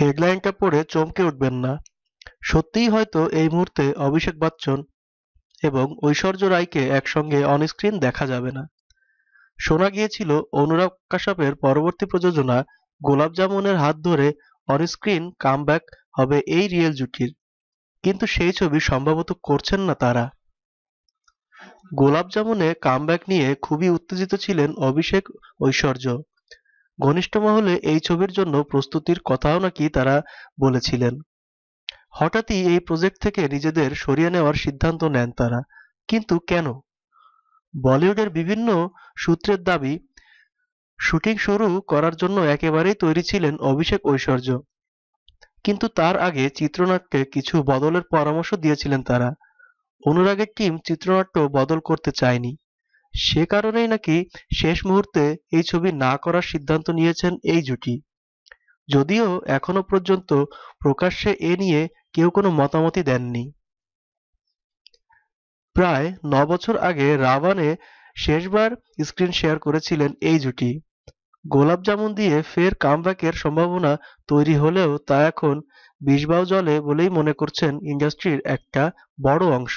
হেডলাইনটা পড়ে চমকে উঠবেন না। সত্যিই হয়তো এই মুহূর্তে অভিষেক বচ্চন এবং ঐশ্বর্য রায়কে একসঙ্গে অনস্ক্রিন দেখা যাবে না। শোনা গিয়েছিল, অনুরাগ কাশ্যপের পরবর্তী প্রযোজনা গোলাপ জামুনের হাত ধরে অনস্ক্রিন কামব্যাক হবে এই রিয়েল জুটির। কিন্তু সেই ছবি সম্ভবত করছেন না তারা। গোলাপ জামুনে কামব্যাক নিয়ে খুবই উত্তেজিত ছিলেন অভিষেক ঐশ্বর্য। ঘনিষ্ঠ মহলে এই ছবির জন্য প্রস্তুতির কথাও নাকি তারা বলেছিলেন। হঠাৎই এই প্রজেক্ট থেকে নিজেদের সরিয়ে নেওয়ার সিদ্ধান্ত নেন তারা। কিন্তু কেন? বলিউডের বিভিন্ন সূত্রের দাবি, শুটিং শুরু করার জন্য একেবারেই তৈরি ছিলেন অভিষেক ঐশ্বর্য। কিন্তু তার আগে চিত্রনাট্যে কিছু বদলের পরামর্শ দিয়েছিলেন তারা। অনুরাগের টিম চিত্রনাট্য বদল করতে চায়নি। সে কারণেই নাকি শেষ মুহূর্তে এই ছবি না করার সিদ্ধান্ত নিয়েছেন এই জুটি। যদিও এখনও পর্যন্ত প্রকাশ্যে এ নিয়ে কেউ কোনো মতামতই দেননি। প্রায় ন বছর আগে রাভানে শেষবার স্ক্রিন শেয়ার করেছিলেন এই জুটি। গোলাপ জামুন দিয়ে ফের কামব্যাকের সম্ভাবনা তৈরি হলেও তা এখন বিষবাও জলে বলেই মনে করছেন ইন্ডাস্ট্রির একটা বড় অংশ।